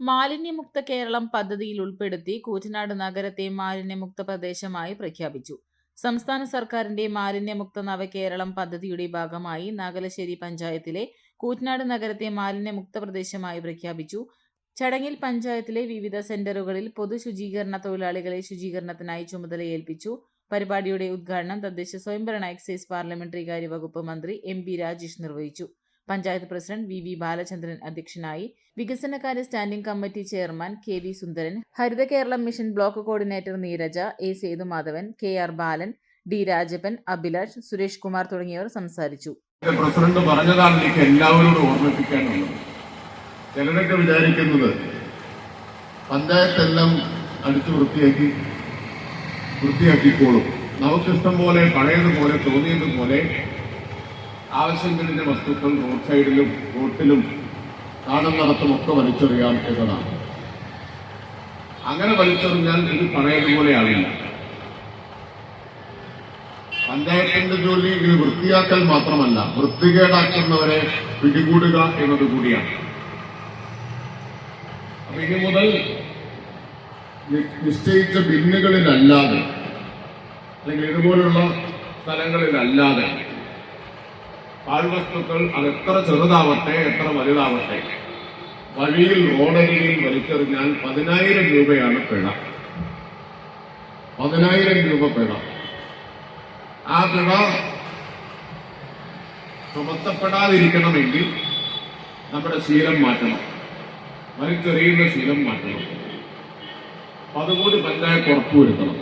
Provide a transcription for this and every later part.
മാലിന്യമുക്ത കേരളം പദ്ധതിയിൽ ഉൾപ്പെടുത്തി കൂറ്റനാട് നഗരത്തെ മാലിന്യമുക്ത പ്രദേശമായി പ്രഖ്യാപിച്ചു. സംസ്ഥാന സർക്കാരിന്റെ മാലിന്യമുക്ത നവകേരളം പദ്ധതിയുടെ ഭാഗമായി നാഗലശ്ശേരി പഞ്ചായത്തിലെ കൂറ്റനാട് നഗരത്തെ മാലിന്യമുക്ത പ്രദേശമായി പ്രഖ്യാപിച്ചു. ചടങ്ങിൽ പഞ്ചായത്തിലെ വിവിധ സെന്ററുകളിൽ പൊതു ശുചീകരണ തൊഴിലാളികളെ ശുചീകരണത്തിനായി ചുമതലയേൽപ്പിച്ചു. പരിപാടിയുടെ ഉദ്ഘാടനം തദ്ദേശ സ്വയംഭരണ എക്സൈസ് പാർലമെന്ററി കാര്യവകുപ്പ് മന്ത്രി എം രാജേഷ് നിർവഹിച്ചു. Panchayat president V V Balachandran അധ്യക്ഷനായി. വികസനകാര്യ standing committee chairman K V Sundaran. Haritha Keralam mission block coordinator Neeraja A Sethumadhavan K R Balan D Rajappan Abhilash Suresh Kumar തുടങ്ങിയവർ സംസാരിച്ചു. പ്രസിഡന്റ് പറഞ്ഞതാണ് എനിക്ക് എല്ലാവരോടും ഓർമ്മിപ്പിക്കാനുള്ളത് ചിലരൊക്കെ വിചാരിക്കുന്നത് പഞ്ചായത്തെല്ലാം അടിച്ചു വൃത്തിയാക്കി വൃത്തിയാക്കിക്കോളും. നമുക്കിഷ്ടം പോലെ പഴയതുപോലെ തോന്നിയതുപോലെ ആവശ്യങ്ങളിലെ വസ്തുക്കൾ റോഡ് സൈഡിലും റോട്ടിലും കാണുന്നിടത്തുമൊക്കെ വലിച്ചെറിയാം എന്നതാണ്. അങ്ങനെ വലിച്ചെറിഞ്ഞാൽ ഇത് പഴയതുപോലെ ആവില്ല. പഞ്ചായത്തിന്റെ ജോലി ഇത് വൃത്തിയാക്കൽ മാത്രമല്ല വൃത്തികേടാക്കുന്നവരെ പിടികൂടുക എന്നത് കൂടിയാണ്. അപ്പൊ ഇനി മുതൽ നിശ്ചയിച്ച ബിന്നുകളിലല്ലാതെ അല്ലെങ്കിൽ ഇതുപോലുള്ള സ്ഥലങ്ങളിലല്ലാതെ പാഴ്വസ്തുക്കൾ അത് എത്ര ചെറുതാവട്ടെ എത്ര വലുതാവട്ടെ. വഴിയിൽ റോഡരികിൽ വലിച്ചെറിഞ്ഞാൽ പതിനായിരം രൂപയാണ് പിഴ. പതിനായിരം രൂപ പിഴ. ആ പിഴ ചുമത്തപ്പെടാതിരിക്കണമെങ്കിൽ നമ്മുടെ ശീലം മാറ്റണം. വലിച്ചെറിയുന്ന ശീലം മാറ്റണം. അതുകൂടി പഞ്ചായത്ത് ഉറപ്പുവരുത്തണം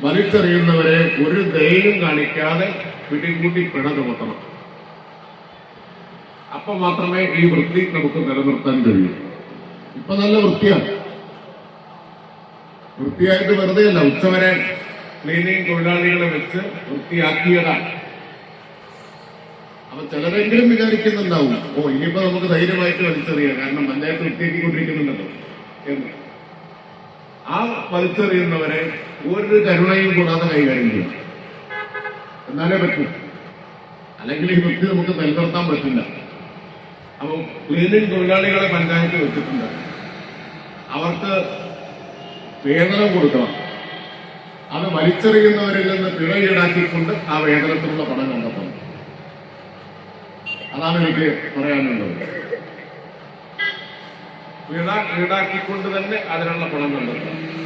വലിച്ചെറിയുന്നവരെ ഒരു ദയയും കാണിക്കാതെ പിടികൂട്ടി പിഴ ചുമത്തണം. അപ്പൊ മാത്രമേ ഈ വൃത്തി നമുക്ക് നിലനിർത്താൻ കഴിയൂ. ഇപ്പൊ നല്ല വൃത്തിയാണ്. വൃത്തിയായിട്ട് വെറുതെ അല്ല ഉച്ചവരെ ക്ലീനിങ് തൊഴിലാളികളെ വെച്ച് വൃത്തിയാക്കിയതാണ്. അപ്പൊ ചിലരെങ്കിലും വിചാരിക്കുന്നുണ്ടാവും ഓ ഇനിയിപ്പോ നമുക്ക് ധൈര്യമായിട്ട് വലിച്ചെറിയാം കാരണം പഞ്ചായത്ത് വൃത്തിയാക്കിക്കൊണ്ടിരിക്കുന്നുണ്ടല്ലോ എന്ന്. ആ വലിച്ചെറിയുന്നവരെ ഒരു കരുണയും കൂടാതെ കൈകാര്യം ചെയ്യും എന്നാലേ പറ്റൂ. അല്ലെങ്കിൽ ഈ വൃത്തി നമുക്ക് നിലനിർത്താൻ പറ്റില്ല. അപ്പോൾ ക്ലീനിങ് തൊഴിലാളികളെ പഞ്ചായത്ത് വെച്ചിട്ടുണ്ട്. അവർക്ക് വേതനം കൊടുക്കണം. അത് വലിച്ചെറിയുന്നവരിൽ നിന്ന് പിഴ ഈടാക്കിക്കൊണ്ട് ആ വേതനത്തിനുള്ള പണം കണ്ടെത്തണം. അതാണ് എനിക്ക് പറയാനുള്ളത്. പിഴ ഈടാക്കിക്കൊണ്ട് തന്നെ അതിനുള്ള പണം കണ്ടെത്തണം.